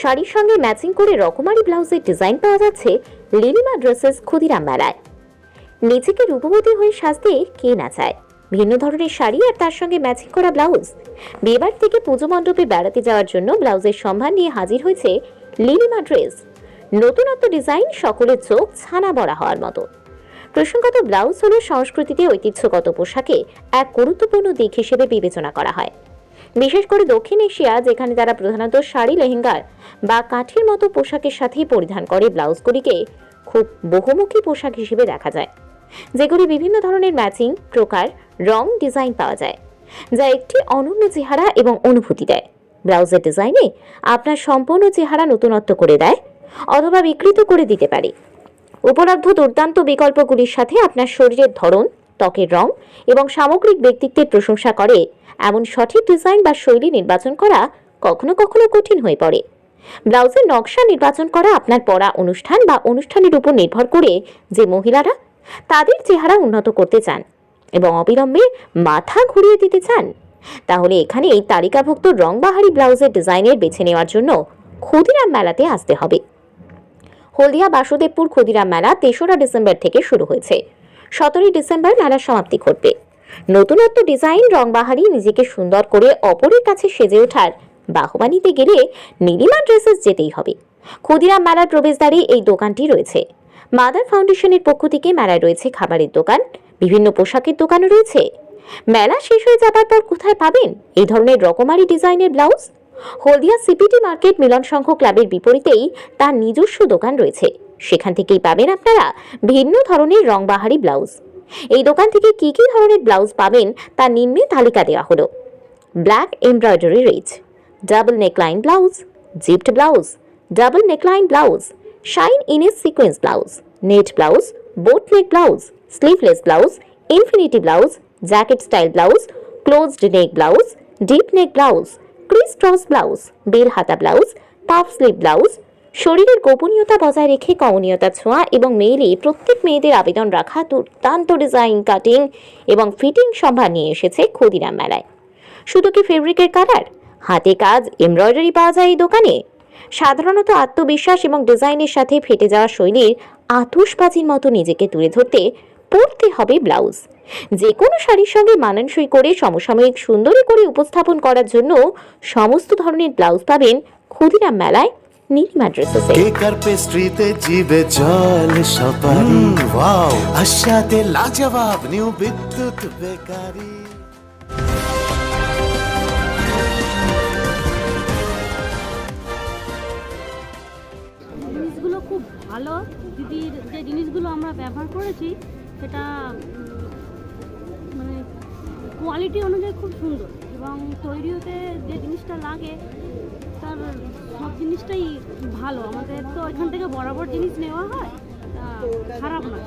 শাড়ির সঙ্গে ম্যাচিং করে রকমারি ব্লাউজের ডিজাইন পাওয়া যাচ্ছে লিলিমা ড্রেসেস ক্ষুদিরাম মেলায়। নিজেকে রূপবতী হয়ে সাজতে কে না চায়? ভিন্ন ধরনের শাড়ি আর তার সঙ্গে ম্যাচিং করা ব্লাউজ? বিয়েবার থেকে পুজো মণ্ডপে বেড়াতে যাওয়ার জন্য ব্লাউজের সম্ভার নিয়ে হাজির হয়েছে লিলিমা ড্রেস। নতুনত্ব ডিজাইন, সকলের চোখ ছানা বড়া হওয়ার মতো। প্রসঙ্গত ব্লাউজ হলো সংস্কৃতিতে ঐতিহ্যগত পোশাকে এক গুরুত্বপূর্ণ দিক হিসেবে বিবেচনা করা হয়। বিশেষ করে দক্ষিণ এশিয়া, যেখানে তারা প্রধানত শাড়ি, লেহেঙ্গার বা কাঠির মতো পোশাকের সাথেই পরিধান করে ব্লাউজগুলিকে, খুব বহুমুখী পোশাক হিসেবে দেখা যায়, যেগুলি বিভিন্ন ধরনের ম্যাচিং, প্রকার, রং ডিজাইন পাওয়া যায়, যা একটি অনন্য চেহারা এবং অনুভূতি দেয়। ব্লাউজের ডিজাইনে আপনার সম্পূর্ণ চেহারা নতুনত্ব করে দেয় অথবা বিকৃত করে দিতে পারে। উপলব্ধ দুর্দান্ত বিকল্পগুলির সাথে আপনার শরীরের ধরন, ত্বকের রং এবং সামগ্রিক ব্যক্তিত্বের প্রশংসা করে এমন সঠিক ডিজাইন বা শৈলী নির্বাচন করা কখনো কখনো কঠিন হয়ে পড়ে। ব্লাউজের নকশা নির্বাচন করা আপনার পড়া অনুষ্ঠান বা অনুষ্ঠানের উপর নির্ভর করে যে মহিলারা তাদের চেহারা উন্নত করতে চান এবং অবিলম্বে মাথা ঘুরিয়ে দিতে চান। তাহলে এখানে এই তালিকাভুক্ত রংবাহারি ব্লাউজের ডিজাইনের বেছে নেওয়ার জন্য ক্ষুদিরাম মেলাতে আসতে হবে। হলদিয়া বাসুদেবপুর ক্ষুদিরাম মেলা তেসরা ডিসেম্বর থেকে শুরু হয়েছে। সতেরোই ডিসেম্বর মেলার সমাপ্তি ঘটবে। নতুনত্ব ডিজাইন, রংবাহারি, নিজেকে সুন্দর করে অপরের কাছে সেজে ওঠার। বাহবা নিতে গেলে নীলিমা ড্রেসেস যেতেই হবে। ক্ষুদিরাম মেলার প্রবেশদ্বারে এই দোকানটি রয়েছে। মাদার ফাউন্ডেশনের পক্ষ থেকে মেলায় রয়েছে খাবারের দোকান, বিভিন্ন পোশাকের দোকানও রয়েছে। মেলা শেষ হয়ে যাবার পর কোথায় পাবেন? এই ধরনের রকমারি ডিজাইনের blouse? Haldia CPT market Milan Sangha ক্লাবের বিপরীতেই তার নিজস্ব দোকান রয়েছে। সেখান থেকেই পাবেন আপনারা ভিন্ন ধরনের রংবাহারি ব্লাউজ। এই দোকান থেকে কি কি ধরনের ব্লাউজ পাবেন তা নিম্নে তালিকা দেওয়া হলো। Black embroidery rich, double neckline blouse, zipped blouse, double neckline blouse, shine in a sequence blouse, net blouse, boat neck blouse, sleeveless blouse, infinity blouse, jacket style blouse, closed neck blouse, deep neck blouse, criss cross blouse, bell হাতা blouse puff sleeve blouse শরীরের গোপনীয়তা বজায় রেখে কমনীয়তা ছোঁয়া এবং মেয়েলি প্রত্যেক মেয়েদের আবেদন রাখা দুর্দান্ত ডিজাইন কাটিং এবং ফিটিং সম্ভার নিয়ে এসেছে ক্ষুদিরাম মেলায়। শুধু কি ফেব্রিকের কালার হাতে কাজ এমব্রয়ডারি পাওয়া যায় এই দোকানে। সাধারণত আত্মবিশ্বাস এবং ডিজাইনের সাথে ফেটে যাওয়া শৈলীর আতসবাজির মতো নিজেকে তুলে ধরতে পরতে হবে ব্লাউজ যে কোনো শাড়ির সঙ্গে মানানসই করে সমসাময়িক সুন্দরী করে উপস্থাপন করার জন্য সমস্ত ধরনের ব্লাউজ পাবেন ক্ষুদিরাম মেলায় নীলিমা ড্রেসেসে কেক আর পেস্ট্রিতে জিবে জল সপারি ওয়াও আশাতে লাজবাব নিউ বিদ্যুৎ বেকারি। জিনিসগুলো খুব ভালো। দিদির যে জিনিসগুলো আমরা ব্যবহার করেছি সেটা মানে কোয়ালিটি অনুযায়ী খুব সুন্দর। এবং তৈরি হতে যে জিনিসটা লাগে তার সব জিনিসটাই ভালো। আমাদের তো এখান থেকে বরাবর জিনিস নেওয়া হয় খারাপ নয়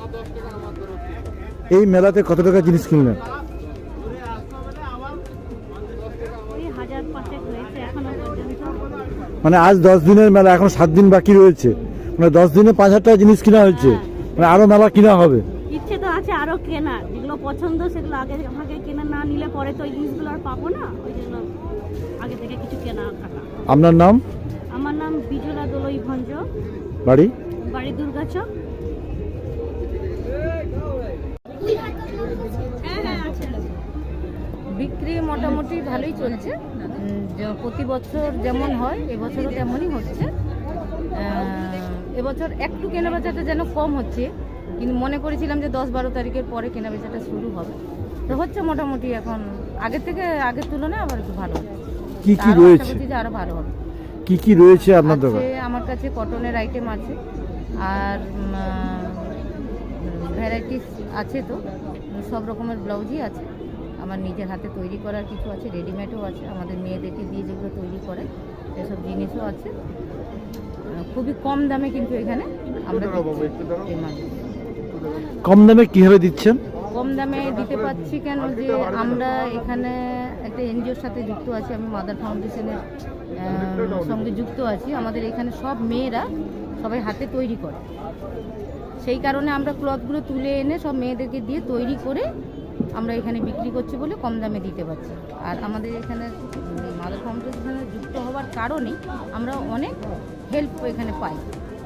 এই মেলাতে কত টাকা জিনিস কিনলেন? মানে আজ দশ দিনের মেলা এখন সাত দিন বাকি রয়েছে। মানে দশ দিনে পাঁচ হাজার টাকা জিনিস কিনা হয়েছে। মানে আরও মেলা কিনা হবে। ইচ্ছে তো আছে আরও কেনা যেগুলো পছন্দ সেগুলো আগে আমাকে কেনা না নিলে পরে তো ওই জিনিসগুলো আর পাবো না। ওই জন্য আগে থেকে কিছু কেনা কাটা। আপনার নাম? আমার নাম বিজলা দোলই ভঞ্জ। বাড়ি? বাড়ি দুর্গাচক বিক্রি মোটামুটি ভালোই চলছে। প্রতি বছর যেমন হয় এবছরও তেমনই হচ্ছে। এবছর একটু কেনাবেচাটা যেন কম হচ্ছে কিন্তু মনে করেছিলাম যে দশ বারো তারিখের পরে কেনাবেচাটা শুরু হবে। তো হচ্ছে মোটামুটি এখন আগের থেকে আগের তুলনায় আবার একটু ভালো হচ্ছে। কি কি রয়েছে? আরও ভালো হবে। কি কি রয়েছে আপনার দোকান? আছে আমার কাছে কটনের আইটেম আছে আর ভ্যারাইটিস আছে তো সব রকমের ব্লাউজই আছে। আমার নিজের হাতে তৈরি করার কিছু আছে রেডিমেডও আছে আমাদের মেয়েদেরকে দিয়ে যেগুলো তৈরি করে সেসব জিনিসও আছে। খুবই কম দামে কিন্তু এখানে আমরা। কম দামে কীভাবে দিচ্ছেন? কম দামে দিতে পারছি কেন যে আমরা এখানে একটা এনজিওর সাথে যুক্ত আছি, আমি মাদার ফাউন্ডেশনের সঙ্গে যুক্ত আছি। আমাদের এখানে সব মেয়েরা সবাই হাতে তৈরি করে। সেই কারণে আমরা ক্লথগুলো তুলে এনে সব মেয়েদেরকে দিয়ে তৈরি করে আমরা এখানে বিক্রি করছি বলে কম দামে দিতে পারছি। আর আমাদের এখানে মাদার ফাউন্ডেশনে যুক্ত হওয়ার কারণে আমরা অনেক হেল্প এখানে পাই।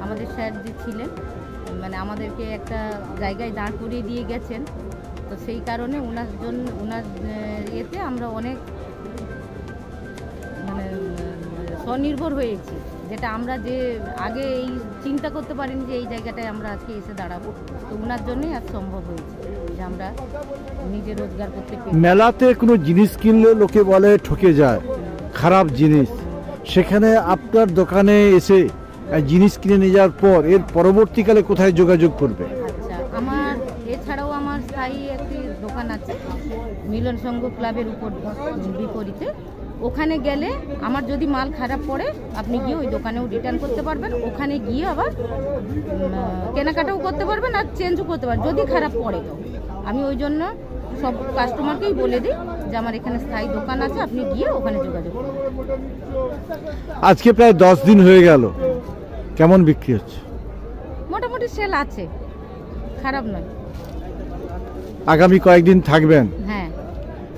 আমাদের স্যার যে ছিলেন মানে আমাদেরকে একটা জায়গায় দাঁড় করিয়ে দিয়ে গেছেন। তো সেই কারণে ওনার জন্য ওনার ইয়েতে আমরা অনেক মানে স্বনির্ভর হয়েছি। যেটা আমরা যে আগে এই চিন্তা করতে পারিনি যে এই জায়গাটায় আমরা আজকে এসে দাঁড়াবো। তো ওনার জন্যই আজ সম্ভব হয়েছে যে আমরা নিজে রোজগার করতে মেলাতে কোনো জিনিস কিনলে লোকে বলে ঠকে যায়, খারাপ জিনিস। সেখানে আপনার দোকানে এসে জিনিস কিনে নিয়ে যাওয়ার পর এর পরবর্তীকালে কোথায় যোগাযোগ করবে? আচ্ছা আমার এছাড়াও আমার স্থায়ী একটি দোকান আছে মিলন সংঘ ক্লাবের উপর বিপরীতে। ওখানে গেলে আমার যদি মাল খারাপ পড়ে আপনি গিয়ে ওই দোকানেও রিটার্ন করতে পারবেন। ওখানে গিয়ে আবার কেনাকাটাও করতে পারবেন আর চেঞ্জও করতে পারবেন যদি খারাপ পড়ে। তো আমি ওই জন্য সব কাস্টমারকেই বলে দিই যে আমার এখানে স্থায়ী দোকান আছে আপনি গিয়ে ওখানে যোগাযোগ করুন। আজকে প্রায় দশ দিন হয়ে গেল। কেমন বিক্রি হচ্ছে? মোটামুটি সেল আছে। খারাপ নয়। আগামী কয়েকদিন থাকবেন। হ্যাঁ।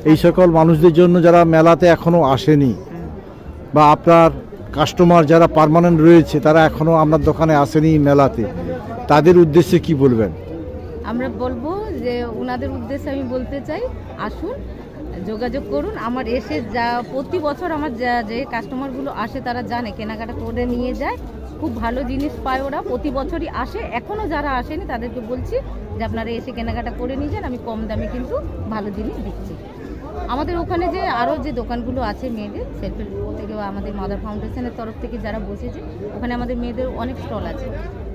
এই সকল মানুষদের জন্য যারা মেলাতে এখনও আসেনি বা আপনার কাস্টমার যারা পার্মানেন্ট রয়েছে তারা এখনও আপনার দোকানে আসেনি মেলাতে তাদের উদ্দেশ্যে কি বলবেন? আমরা বলব যে ওনাদের উদ্দেশ্যে আমি বলতে চাই আসুন যোগাযোগ করুন। আমার এসে যা, প্রতি বছর আমার যা, যে কাস্টমারগুলো আসে তারা জানে, কেনাকাটা করে নিয়ে যায়। খুব ভালো জিনিস পায় ওরা, প্রতি বছরই আসে। এখনও যারা আসেনি তাদেরকে বলছি যে আপনারা এসে কেনাকাটা করে নিয়ে যান, আমি কম দামে কিন্তু ভালো জিনিস দিচ্ছি আমাদের ওখানে যে আরও যে দোকানগুলো আছে মেয়েদের সেলফ হেল্প থেকে আমাদের মাদার ফাউন্ডেশনের তরফ থেকে যারা বসেছে, ওখানে আমাদের মেয়েদের অনেক স্টল আছে।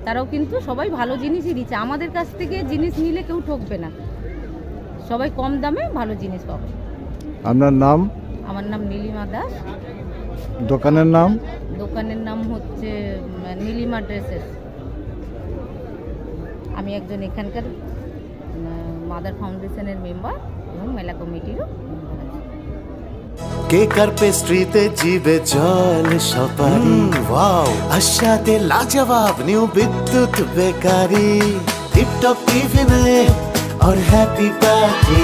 তারাও কিন্তু সবাই ভালো জিনিসই দিচ্ছে। আমাদের কাছ থেকে জিনিস নিলে কেউ ঠকবে না। সবাই কম দামে ভালো জিনিস পাবে। আপনার নাম আমার নাম নীলিমা দাস দোকানের নাম দোকানের নাম হচ্ছে উম, নীলিমা ড্রেসেস আমি একজন এখানকার মাদার ফাউন্ডেশনের মেম্বার এবং মেলা কমিটিরও মেম্বার আছি কেক আর পেস্ট্রিতে জিবে জল সপারি ওয়াও আশাতে লাজবাব নিউ বিদ্যুৎ বেকারি টিপটপ টিফিনে और हैप्पी पार्टी